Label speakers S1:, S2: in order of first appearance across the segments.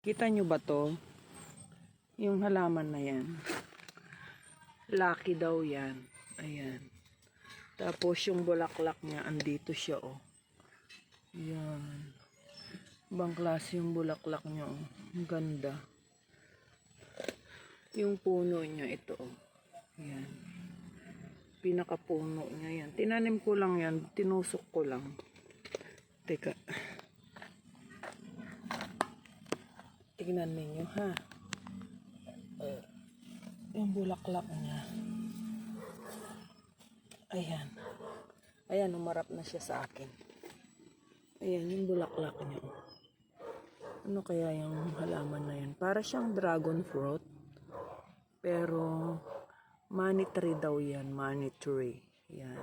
S1: Kita nyo ba to? Yung halaman na yan. Lucky daw yan. Ayan. Tapos yung bulaklak niya, andito siya oh. Yan. Ibang klase yung bulaklak niya oh. Ang ganda. Yung puno niya ito oh. Yan. Pinakapuno niya yan. Tinanim ko lang yan. Tinusok ko lang. Teka. Tignan ninyo ha. Uh, yung bulaklak niya. Ayan. Ayan, umarap na siya sa akin. Ayan, yung bulaklak niya. Ano kaya yung halaman na yun? Para siyang dragon fruit. Pero, money tree daw yan. Money tree. Yan.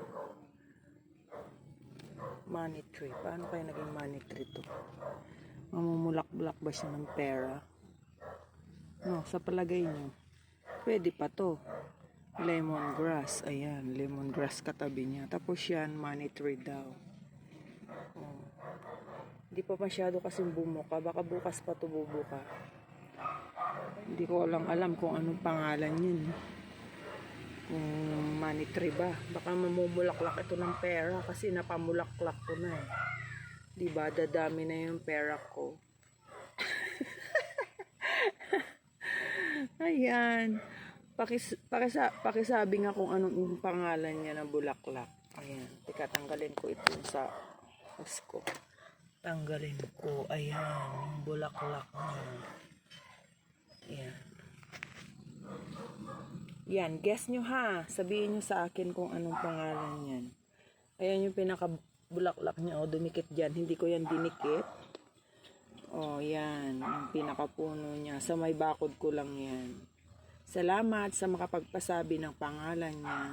S1: Money tree. Paano kaya naging money tree to? Mamumulak-bulak ba siya ng pera? No, sa palagay niyo. Pwede pa to. Lemongrass. Ayan, lemongrass katabi niya. Tapos yan, money tree daw. Oh. Hindi pa masyado kasi bumuka. Baka bukas pa to bubuka. Hindi ko lang alam kung anong pangalan yun. Kung money tree ba. Baka mamumulaklak ito ng pera kasi napamulaklak ko na eh. Diba, dadami na yung pera ko. Ayan. Pakis, pakisa, pakisabi nga kung anong yung pangalan niya na bulaklak. Ayan. Teka, tanggalin ko ito sa os ko. Tanggalin ko. Ayan. Yung bulaklak niya. Ayan. Yan. Guess nyo ha. Sabihin nyo sa akin kung anong pangalan yan. Ayan yung pinaka bulaklak niya. O, dumikit dyan. Hindi ko yan dinikit. Oh, yan. Yung pinakapuno niya. Sa may bakod ko lang yan. Salamat sa makapagpasabi ng pangalan niya.